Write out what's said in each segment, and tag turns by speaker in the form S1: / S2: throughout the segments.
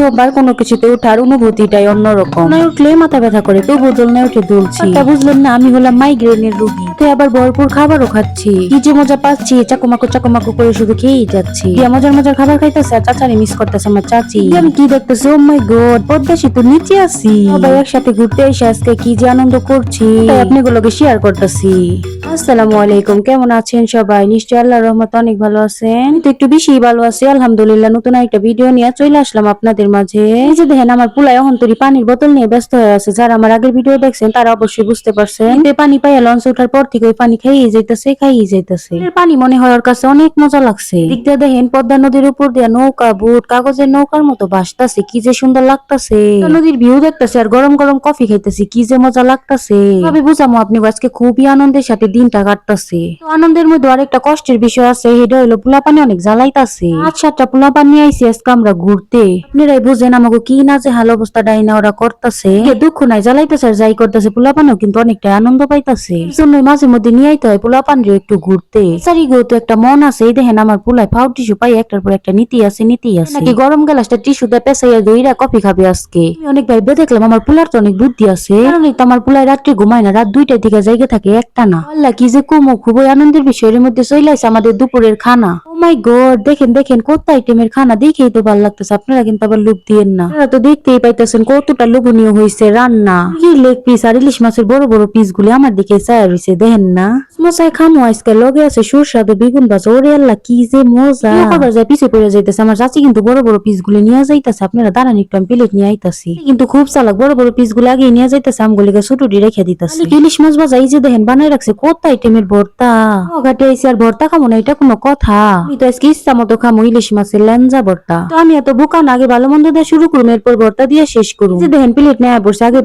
S1: প্রথমবার কোনো কিছুতে ওঠার অনুভূতিটাই অন্যরকম। নয় উঠলে মাথা ব্যথা করে তবু দোলনায় উঠে দুলছি। তা বুঝলেন না আমি হলাম মাইগ্রেনের রুগী। তো আবার ভরপুর খাবারও খাচ্ছি। কি যে মজা পাচ্ছি চাকুমাকু চাকুমাকু করে শুধু খেয়েই যাচ্ছি। দিয়া মজার মজার খাবার খাইতেছে আর চাচারি মিস করতেছে আমার চাচি। আমি কি দেখতেছি ও মাই গড পদ্মা সেতু নিচে আছি। সবাই একসাথে ঘুরতে এসে আজকে কি যে আনন্দ করছি। তাই আপনাগুলোকে শেয়ার করতেছি। আসসালামু আলাইকুম কেমন আছেন সবাই? নিশ্চয়ই আল্লাহর রহমত অনেক ভালো আছেন। তো একটু বেশি ভালো আছি। আলহামদুলিল্লাহ নতুন একটা ভিডিও নিয়ে চলে আসলাম আপনাদের মাঝে। এই যে দেখেন, আমার পুলাই অহন্তরি পানির বোতল নিয়ে ব্যস্ত হয়ে আছে। যারা আমার আগের ভিডিও দেখছেন, তারা অবশ্যই বুঝতে পারছেন। পানি পাইয়া লঞ্চ ওঠার পর থেকে ওই পানি খাইয়ে যাইতেছে খাইয়ে যাইতেছে। পানি মনে হয় ওর কাছে অনেক মজা লাগছে। দিয়ে দেখেন, পদ্মা নদীর উপর দিয়ে নৌকা, বুট, কাগজের নৌকার মতো ভাসতাছে। কি যে সুন্দর লাগতাছে। নদীর ভিউ দেখতেছে আর গরম গরম কফি খাইতেছি। কি যে মজা লাগতাছে। ভাবি বুঝামো, আপনি আজকে খুবই আনন্দের সাথে দিনটা কাটতাছে। আনন্দের মধ্যে আরেকটা কষ্টের বিষয় আছে। সেটা হলো, পোলাপানি অনেক জ্বালাইতাছে। আজ সাতটা পোলাপান নিয়ে আইসি আজকে আমরা ঘুরতে। আপনারাই বুঝেন আমাকে কি না যে হাল অবস্থা ডাইনা ওরা করতেছে। দুঃখ নাই জ্বালাইতেছে আর যাই করতেছে পোলাপানও কিন্তু অনেকটা আনন্দ পাইতেছে। এই জন্যই মাঝে মধ্যে নিয়ে আইতে হয় পোলাপান রে একটু ঘুরতে। সারি গো তো একটা মন আছে এই দেখেন আমার পোলায় ফাউ টিস্যু পাই একটার পর একটা নীতি আছে নীতি আছে। নাকি গরম গ্লাসটা টিস্যুতে পেঁচাইয়া দইরা কফি খাবে আজকে। অনেক ভাইবে দেখলাম আমার পোলার তো অনেক বুদ্ধি আছে। কারণ তো আমার পোলায় রাত্রে ঘুমায় না রাত দুইটার দিকে জায়গা থাকে একটা না আল্লাহ কি যে কুমো খুবই আনন্দের বিষয়ের মধ্যে চলে আসে আমাদের দুপুরের খানা। ও মাই গড দেখেন দেখেন কত আইটেমের খানা দেখেই তো ভালো লাগতেছে। আপনারা কিন্তু আবার লোভ দিয়েন না। আপনারা তো দেখতেই পাইতেছেন কতটা লোভনীয় হয়েছে রান্না। কি লেগ পিস আর ইলিশ মাছের বড় বড় পিস গুলি আমার দিকে চায় রয়েছে দেখেন না। মশাই খামো আজকে লগে আছে সুস্বাদু বেগুন ভাজা ওরে আল্লাহ কি যে মজা। আবার যায় পিছে পড়ে যাইতেছে আমার চাচি কিন্তু বড় বড় পিস গুলি নিয়ে যাইতেছে আপনারা দাঁড়ান একটু আমি প্লেট নিয়ে আইতাছি। কিন্তু খুব চালাক বড় বড় পিসগুলো আগে নিয়ে যাইতেছে আমগুলিকে ছুটুটি রেখে দিতেছে। ইলিশ মাছ ভাজা এই যে দেখেন বানাই রাখছে কত আইটেমের ভর্তা। ঘাটে আইসি আর ভর্তা খামো না এটা কোনো কথা। আমি তো আজকে ইচ্ছা মতো খামো ইলিশ মাছের ল্যাঞ্জা ভর্তা। তো আমি এত বোকা না আগে ভালো মন্দ দিয়ে শুরু করুম এরপর ভর্তা দিয়ে শেষ করুম যে দেখেন প্লেট নেয়া বসে আগে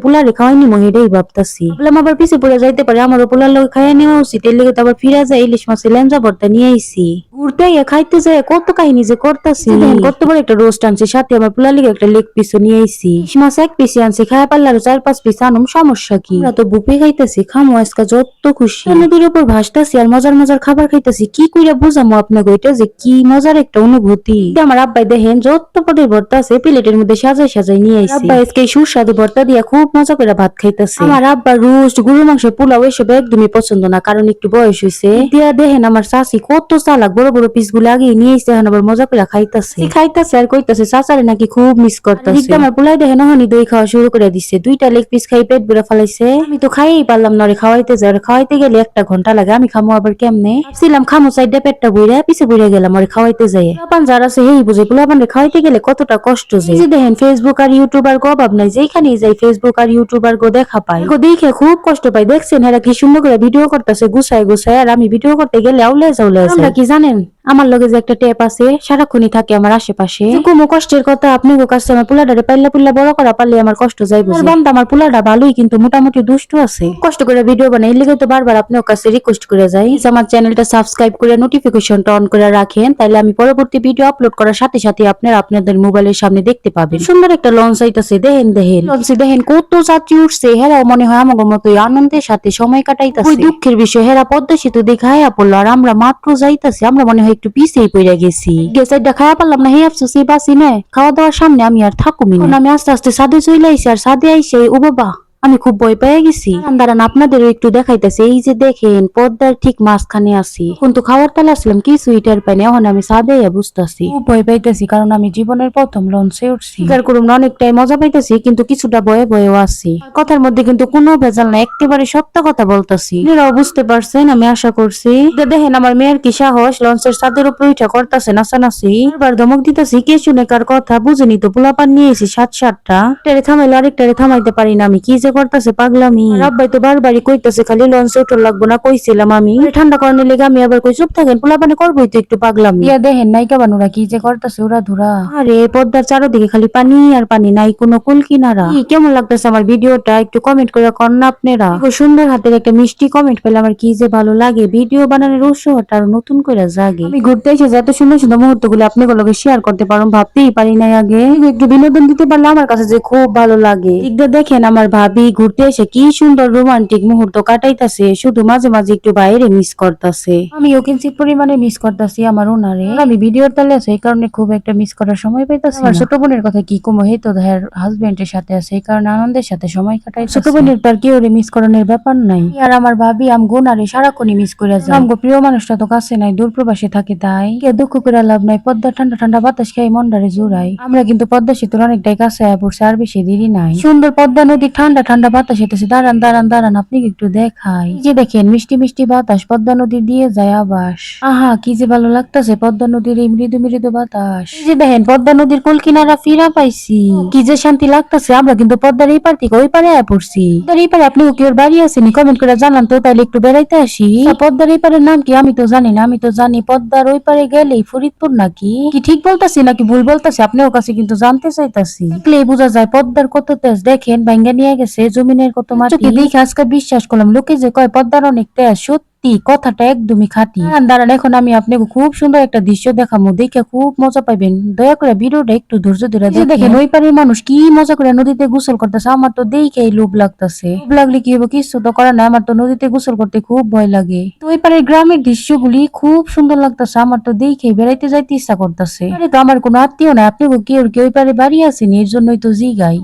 S1: মহিটাই ভাবতাছি। ভাবলাম আবার পিছে পড়ে যাইতে পারে আমারও পোলার লোক খাইয়া নেওয়া উচিত এর লেগে তো আবার ফিরে যায় ইলিশ মাছের ল্যাঞ্জা ভর্তা নিয়ে আইসি ঘুরতে গিয়ে খাইতে যায় কত কাহিনী যে করতাছি। দেখেন একটা রোস্ট আনছি সাথে আমার পোলার লিগে একটা লেগ পিসও নিয়ে আইসি ইলিশ মাছ এক পিসি আনছি খায়া পারলে আরও চার পাঁচ পিস আনুম সমস্যা কি? আমরা তো বুপে খাইতেছি খামো আজকে যত খুশি। নদীর উপর ভাসতাছি আর মজার মজার খাবার খাইতেছি কি কইরা বুঝামো আপনাকে ওইটা যে কি মজার একটা অনুভূতি। আমার আব্বাই দেখেন যত পদের ভর্তা আছে প্লেটের মধ্যে সাজাই সাজাই নিয়ে আইছি। আজকে সুস্বাদু ভর্তা দিয়া খুব মজা করে ভাত খাইতেছে। আমার আব্বা রোস্ট গরু মাংস পোলাও এসব একদমই পছন্দ না কারণ একটু বয়স হয়েছে দিয়া দেখেন আমার শাশি কত চালাক বড় বড় পিসগুলো আগে নিয়ে এসে এখন আবার মজা করে খাইতেছে। খাইতেছে আর কইতাছে চাচারে নাকি খুব মিস করতেছে। আমার পোলাই দেখেন ওখানে দই খাওয়া শুরু করে দিচ্ছে দুইটা লেগ পিস খাই পেট ভরে ফেলাইছে। আমি তো খাইই পারলাম না খাওয়াইতে যাই আর খাওয়াইতে গেলে একটা ঘণ্টা লাগে আমি খামো আবার কেমনে? ভাবছিলাম খামো সাইডে পেটটা বইরা পিছে বইরা গেলাম আর খাওয়াইতে যাই। পোলাপান যারা আছে হেই বুঝে পোলাপান রে খাওয়াইতে গেলে কতটা কষ্ট যে। যে দেখেন ফেসবুক আর ইউটিউবার গো অভাব নাই যেখানেই যাই ফেসবুক আর ইউটিউবার গো দেখা পাই। গো দেখে খুব কষ্ট পাই দেখছেন এরা কি সুন্দর করে ভিডিও করতেছে গুছায় গুছায় আর আমি ভিডিও করতে গেলে আউলে যাউলে আমরা কি জানেন? আমার লগে যে একটা ট্যাপ আছে সারাক্ষণই থাকে আমার আশেপাশে। কোনো কষ্টের কথা আপনি কাছে আমার পুলাডারে পাইলা পুল্লা বড় করা পারলে আমার কষ্ট যাইব বান্দা আমার পুলাডা ভালোই কিন্তু মোটামুটি দুষ্ট আছে। কষ্ট করে ভিডিও বানাই লেগে তো বারবার আপনার কাছে রিকোয়েস্ট করে যাই। আমার চ্যানেলটা সাবস্ক্রাইব করে নোটিফিকেশনটা অন করে রাখেন তাহলে আমি পরবর্তী ভিডিও আপলোড করার সাথে সাথে আপনারা আপনাদের মোবাইলের সামনে দেখতে পাবেন। সুন্দর একটা লঞ্চ আইতাছে দেখেন দেখেন। লঞ্চে দেখেন কত যাত্রী উঠছে হেরাও মনে হয় আমার মতোই আনন্দের সাথে সময় কাটাইতাছে। ওই দুঃখের বিষয় হেরা পদ্মা সেতু দেখায় পড়ল আর আমরা মাত্র যাইতাছি আমরা মনে হয় একটু পিছিয়ে পড়ে গেছি। গেছে খায়া পারলাম না, হে আফসোস বাসি নে খাওয়া দাওয়ার সামনে আমি আর থাকুমি আমি আস্তে আস্তে সাদে চলে আইসি আর সাদে আইসে ও বাবা। আমি খুব ভয় পেয়ে গেছি। দাঁড়ান আপনাদেরও একটু দেখাইতেছে। এই যে দেখেন পদ্মার ঠিক মাঝখানে আছি। কিন্তু খাওয়ার তালে আসলাম কি সুইটার পাইনি। এখন আমি সাদে বুঝতেছি। খুব ভয় পাইতেছি কারণ আমি জীবনের প্রথম লঞ্চে উঠছি। স্বীকার করুন অনেকটাই মজা পাইতেছি কিন্তু কিছুটা ভয়ে ভয়েও আছি। কথার মধ্যে কিন্তু কোনো ভেজাল না একেবারে সত্য কথা বলতেছি। আপনারাও বুঝতে পারছেন আমি আশা করছি। দেখেন আমার মেয়ের কি সাহস লঞ্চের সাদের উপর উঠা করতেছে নাচানাচি। এবার ধমক দিতেছি কে শুনে কার কথা বুঝেনি তো পোলাপান নিয়েছি সাত সাতটা। টেরে থামাইলে আরেকটারে থামাইতে পারি না আমি কি যে করতেছে পাগলামি। রাব্বাই তো বারবারই কইতেছে খালি লঞ্চে উঠল লাগবো না কইছিলাম আমি। ঠান্ডা করানোর লেগে আমি আবার কই চুপ থাকেন পোলাপানে করবোই তো একটু পাগলামি। ইয়া দেখেন নাইকা বানুরা কি যে করতেছে ওরা ধুরা। আরে পদ্মার চারোদিকে খালি পানি আর পানি নাই কোনো কুল কিনারা। কেমন লাগতেছে আমার ভিডিওটা? একটু কমেন্ট করে কর না আপনারা। খুব সুন্দর হাতের একটা মিষ্টি কমেন্ট পেলে আমার কি যে ভালো লাগে। ভিডিও বানানোর উৎসাহটা আরও নতুন করে জাগে। আমি ঘুরতে এসে যত সুন্দর সুন্দর মুহূর্তগুলো আপনাগুলোকে শেয়ার করতে পারো ভাবতেই পারি নাই আগে। একটু বিনোদন দিতে পারলে আমার কাছে যে খুব ভালো লাগে। দিকটা দেখেন আমার ভাবি ভাবি ঘুরতে এসে কি সুন্দর রোমান্টিক মুহূর্ত কাটাইতাছে শুধু মাঝে মাঝে একটু বাইরে মিস করতেছে। আমিও কিঞ্চিত পরিমাণে মিস করতেছি আমার ওনারে। আমি ভিডিওর তালে আছে এই কারণে খুব একটা মিস করার সময় পাইতাছি আমার ছোট বোনের কথা কি কমো হে তো তার হাজবেন্ডের সাথে আছে এই কারণে আনন্দের সাথে সময় কাটাই ছোট বোনের তার কেউ মিস করানোর ব্যাপার নাই। আর আমার ভাবি আম গুনারে সারাক্ষণই মিস করে যায়। আমগো প্রিয় মানুষটা তো কাছে নাই দূর প্রবাসে থাকে তাই। কে দুঃখ করে লাভ নাই পদ্মা ঠান্ডা ঠান্ডা বাতাস খাই মন্ডারে জোড়াই আমরা কিন্তু পদ্মা সেতুর অনেকটাই কাছে পড়ছে আর বেশি দেরি নাই। সুন্দর পদ্মা নদী ঠান্ডা ঠান্ডা বাতাস এতেছে দাঁড়ান দাঁড়ান দাঁড়ান, আপনি একটু দেখাই? যে দেখেন, মিষ্টি মিষ্টি বাতাস, পদ্মা নদী দিয়ে যায় আবাস। আহা, কি যে ভালো লাগতাছে, পদ্মা নদীর এই মৃদু মৃদু বাতাস। যে দেখেন, পদ্মা নদীর কুল কিনারা ফিরা পাইছি। কি যে শান্তি লাগতাছে, আমরা কিন্তু পদ্মার এই পার থেকে ওই পারে পড়ছি। এই পারে আপনি কি ওর বাড়ি আসেনি কমেন্ট করে জানান তো, তাইলে একটু বেড়াইতে আসি। পদ্মার এই পারের নাম কি? আমি তো জানি না, আমি তো জানি পদ্মার ওই পারে গেলেই ফরিদপুর নাকি? কি ঠিক বলতাছি নাকি ভুল বলতাছি? আপনার কাছে কিন্তু জানতে চাইতাছি। দেখলেই বোঝা যায়, পদ্মার কত তেজ। দেখেন, ভাঙ্গা নিয়ে গেছে। জমিনের কত মাটি? দেখে আজকে বিশ্বাস করলাম লোকে যে কয় পদ্মার অনেকটা তেজ সত্যি কথাটা একদমই খাটি। দাঁড়ান, দাঁড়ান এখন আমি আপনাকে খুব সুন্দর একটা দৃশ্য দেখাবো দেখে খুব মজা পাইবেন। দয়া করে ভিডিওটা একটু ধৈর্য ধরে দেখেন। দেখেন ওই পারের মানুষ কি মজা করে নদীতে গোসল করতেছে আমার তো দেখেই লোভ লাগতেছে। লোভ লাগলে কি হবে কিছু তো করার নাই আমার তো নদীতে গোসল করতে খুব ভয় লাগে। তো ওই পারের গ্রামের দৃশ্যগুলি খুব সুন্দর লাগতেছে আমার তো দেখে বেড়াইতে যাইতে ইচ্ছা করতেছে। আরে তো আমার কোনো আত্মীয় নাই আপনি কি কেউ কি ওই পারে বাড়ি আসেন এর জন্যই তো জিগাই।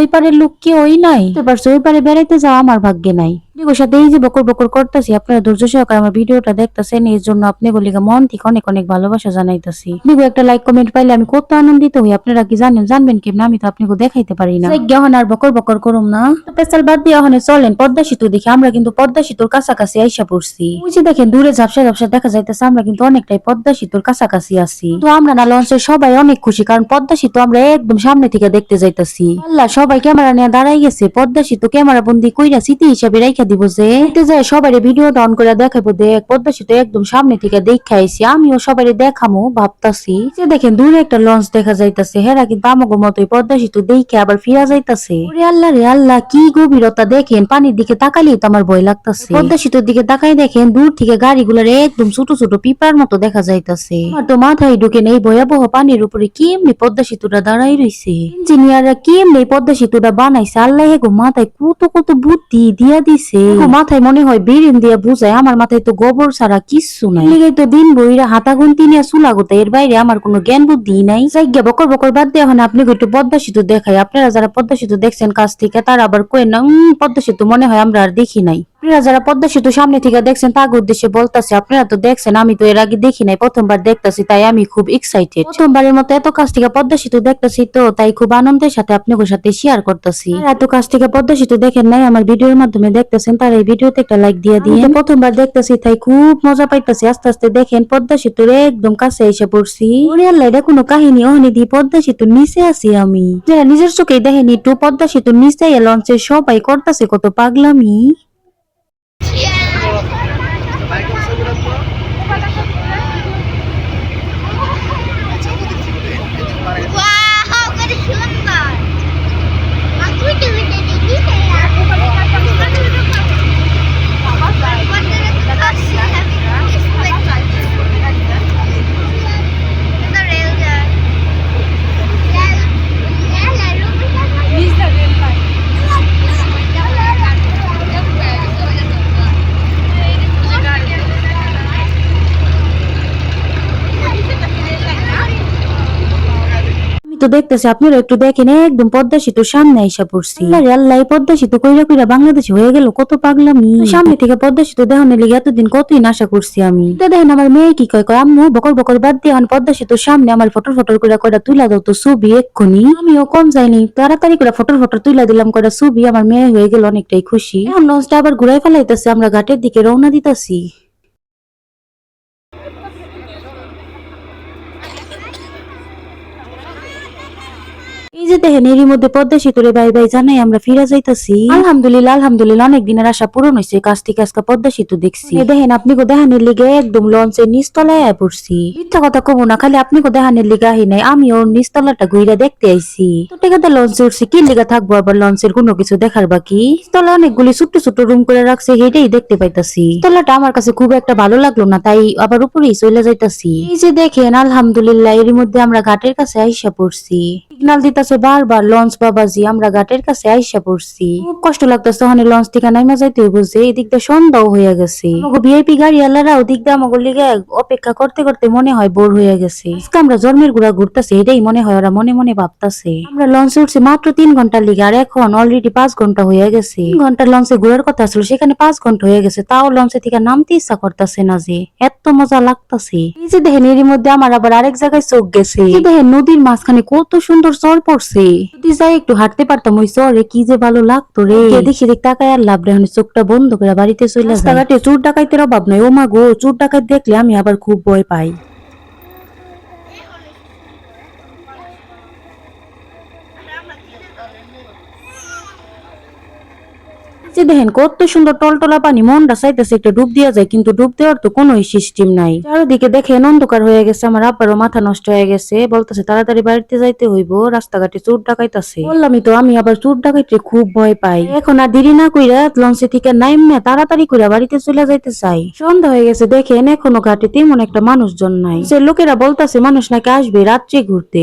S1: ওই পারের লোক কেউই নাই? বুঝতে পারছ ওই পারে বেড়াইতে যাওয়া আমার ভাগ্যে নাই। আপনাদের সাথে এই যে বকর বকর করতেছি আপনারা ধৈর্য সহকারে আমার ভিডিওটা দেখতেছেন এর জন্য আপনি গলিগা মন থেকে অনেক অনেক ভালোবাসা জানাইতেছি। আপনি একটা লাইক কমেন্ট পাইলে আমি কত আনন্দিত হই আপনারা কি জানেন? জানবেন কেমন? আমি তো আপনাকে দেখাইতে পারি না। যখন আর বকর বকর করুম না। পেশাল বাদ দিয়ে ওখানে চলেন পদ্মা সেতু দেখি আমরা কিন্তু পদ্মা সেতুর কাছাকাছি আইসা পড়ছি। যে দেখেন দূরে ঝাপসা ঝাপসা দেখা যাইতেছে আমরা কিন্তু অনেকটাই পদ্মা সেতুর কাছাকাছি আছি। তো আমরা না লঞ্চের সবাই অনেক খুশি কারণ পদ্মা সেতু আমরা একদম সামনে থেকে দেখতে যাইতাছি। আল্লাহ সবাই ক্যামেরা নিয়ে দাঁড়াই গেছে পদ্মা সেতু ক্যামেরা বন্দি কইরা স্মৃতি হিসাবে রাইখা দিব যে যায় সবাই ভিডিও অন করে দেখাবো, দেখ, পদ্মা সেতু একদম সামনে থেকে দেখা আইছি, আমিও সবাই দেখামো, ভাবতাছি। যে দেখেন, দূরে একটা লঞ্চ দেখা যাইতাছে, হেরা কিন্তু আমাগো মতোই পদ্মা দেখে আবার ফিরা যাইতাছে। আল্লাহ রে আল্লাহ, কি গভীরতা দেখেন, পানির দিকে তাকালেই তো আমার ভয় লাগতাছে। পদ্মা সেতুর দিকে তাকাই দেখেন, দূর থেকে গাড়িগুলোর একদম ছোট ছোট পিপার মতো দেখা যাইতাছে। আমার তো মাথায় ঢুকে নেই ভয়াবহ পানির উপরে কেমনি পদ্মা সেতুটা দাঁড়াই রইছে। ইঞ্জিনিয়াররা কেমনি পদ্মা সেতুটা বানাইছে, আল্লাহ গো, মাথায় কত কত বুদ্ধি দিয়া দিছে। মাথায় মনে হয় বেরেন দিয়া বুঝায় আমার মাথায় তো গোবর ছাড়া কিচ্ছু নাই। লিগে তো দিন বইরা হাতা গুনতি নিয়ে চুলা গোতা এর বাইরে আমার কোনো জ্ঞান বুদ্ধি নাই। জায়গা বকর বকর বাদ দিয়ে হয় আপনি একটু পদ্মা সেতু দেখাই। আপনারা যারা পদ্মা সেতু দেখছেন কাছ থেকে তারা আবার কয়েন না পদ্মা সেতু মনে হয় আমরা আর দেখি নাই। আপনারা যারা পদ্মা সেতু সামনে থেকে দেখছেন, তার উদ্দেশ্যে বলতাছে, আপনারা তো দেখছেন, আমি তো এর আগে দেখি নাই, প্রথমবার দেখতাছি, তাই আমি খুব এক্সাইটেড প্রথমবারের মতো এত কাছ থেকে পদ্মা সেতু দেখতাছি তো, তাই খুব আনন্দের সাথে আপনাদের সাথে শেয়ার করতেছি। এত কাছ থেকে পদ্মা সেতু দেখেন নাই, আমার ভিডিওর মাধ্যমে দেখতেছেন, তার এই ভিডিওতে একটা লাইক দিয়ে দিয়ে প্রথমবার দেখতাছি, তাই খুব মজা পাইতাছি। আস্তে আস্তে দেখেন, পদ্মা সেতুর একদম কাছে এসে পড়ছি। এটা কোনো কাহিনী ওখানে দিয়ে পদ্মা সেতুর নিচে আছি আমি। যারা নিজের চোখে দেখেনি, একটু পদ্মা সেতুর নিচে লঞ্চে সবাই করতেছে, কত পাগলামি। Yeah. তো দেখতেছি আপনারা একটু দেখেন একদম পদ্মা সেতুর সামনে আইসা পড়ছি। আল্লাহ পদ্মা সেতু কইরা কইরা বাংলাদেশে হয়ে গেল কত পাগলামি। সামনে থেকে পদ্মা সেতু দেখানোর লেগে এতদিন কতই আশা করছি আমি। তো দেখেন আমার মেয়ে কি কয় কয় আম্মু বকর বকর বাদ দিয়ে এখন পদ্মা সেতুর সামনে আমার ফটো ফটো করে কয়টা তুলা দাও তো ছবি এক্ষুনি। আমিও কম যাইনি তাড়াতাড়ি করে ফটো ফটো তুলা দিলাম কয়টা ছবি আমার মেয়ে হয়ে গেল অনেকটাই খুশি। এখন লঞ্চটা আবার ঘুরাই ফেলাইতেছে আমরা ঘাটের দিকে রওনা দিতাছি। যে দেখেন এরই মধ্যে পদ্মা সেতুরে বাই বাই জানাই আমরা ফিরা যাইতাছি। আলহামদুলিল্লাহ আলহামদুলিল্লাহ অনেক দিনের আশা পূরণ হয়েছে কাছ থেকে আজকে পদ্মা সেতু দেখছি। দেখেন আপনি কো দেহানের লিগে একদম লঞ্চের নিচতলায় আয় পড়ছি। মিথ্যা কথা কমু না খালি আপনি কো দেহানের লিগে আহি নাই আমি ওর নিচতলাটা ঘুরে দেখতে আইছি। তো টেকাতে লঞ্চে উঠছি কি লিগা থাকব আবার লঞ্চের কোনো কিছু দেখার বাকি? তলা অনেকগুলি ছোট্ট ছোট্ট রুম করে রাখছে হেটাই দেখতে পাইতাছি। তলাটা আমার কাছে খুব একটা ভালো লাগল না তাই আবার উপরেই চলে যাইতাছি। এই যে দেখেন আলহামদুলিল্লাহ এরই মধ্যে আমরা ঘাটের কাছে আইসা পড়ছি। সিগনাল দিতেছে বারবার লঞ্চ বাবাজি, আমরা ঘাটের কাছে আইসা পড়ছি। খুব কষ্ট লাগতেছে, ওখানে লঞ্চ থেকে নাইমা যাইতে হইব যে, এদিক দিয়ে সন্ধ্যাও হয়ে গেছে। ভিআইপি গাড়ি আলারা ওদিক দিয়ে আমাকে লিগে অপেক্ষা করতে করতে মনে হয় বোর হয়ে গেছে। আমরা জন্মের গুড়া ঘুরতেছি, এটাই মনে হয় ওরা মনে মনে ভাবতাছে। আমরা লঞ্চে উঠছি মাত্র তিন ঘণ্টার লিগে, আর এখন অলরেডি পাঁচ ঘণ্টা হয়ে গেছে। তিন ঘণ্টার লঞ্চে ঘুরার কথা ছিল, সেখানে পাঁচ ঘণ্টা হয়ে গেছে, তাও লঞ্চে থেকে নামতে ইচ্ছা করতেছে না যে, এত মজা লাগতাছে। এই যে দেখেন, এরই মধ্যে আমার আবার আরেক জায়গায় চোখ গেছে। এই দেখেন, নদীর মাঝখানে কত সুন্দর চর পড়ছে। যদি যাই একটু হাঁটতে পারতাম ওই চরে কি যে ভালো লাগতো রে। দেখি দেখ তাকায় আর লাভ রে এখন চোখটা বন্ধ করে বাড়িতে চলে রাস্তাঘাটে চোর ডাকাইতের অভাব নাই। ও মা গো চোর ডাকাত দেখলে আমি আবার খুব ভয় পাই। যে দেখেন, কত সুন্দর টলটলা পানি, মনটা চাইতেছে একটা ডুব দেওয়া যায়, কিন্তু ডুব দেওয়ার তো কোনো সিস্টেম নাই। চারিদিকে দেখেন অন্ধকার হয়ে গেছে, আমার আব্বারও মাথা নষ্ট হয়ে গেছে। বলতেছে, তাড়াতাড়ি বাড়িতে যাইতে হইব, রাস্তাঘাটে চোর ডাকাইতেছে। বললামই তো, আমি আবার চোর ডাকাইতে খুব ভয় পাই। এখন আর দেরি না কইরা লঞ্চে থেকে নাইমে তাড়াতাড়ি কইরা বাড়িতে চলে যাইতে চাই। সন্ধ্যা হয়ে গেছে, দেখেন এখনও ঘাটে তেমন একটা মানুষজন নাই। সে লোকেরা বলতাছে, মানুষ নাকি আসবে রাত্রে ঘুরতে।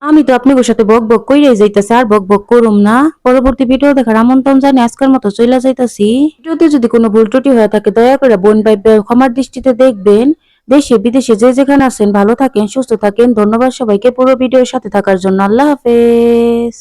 S1: আমি তো আপনাদের বক বক কইরাই যাইতাছি, আর বক বক করুম না। পরবর্তী ভিডিও দেখার আমন্ত্রণ জানি, আজকের মতো চলে যাইতাছি। ভিডিওতে যদি কোনো ভুল ত্রুটি হয়ে থাকে, দয়া করে বোন ভাই ক্ষমার দৃষ্টিতে দেখবেন। দেশে বিদেশে যে যেখানে আছেন, ভালো থাকেন, সুস্থ থাকেন। ধন্যবাদ সবাইকে পুরো ভিডিওর সাথে থাকার জন্য। আল্লাহ হাফেজ।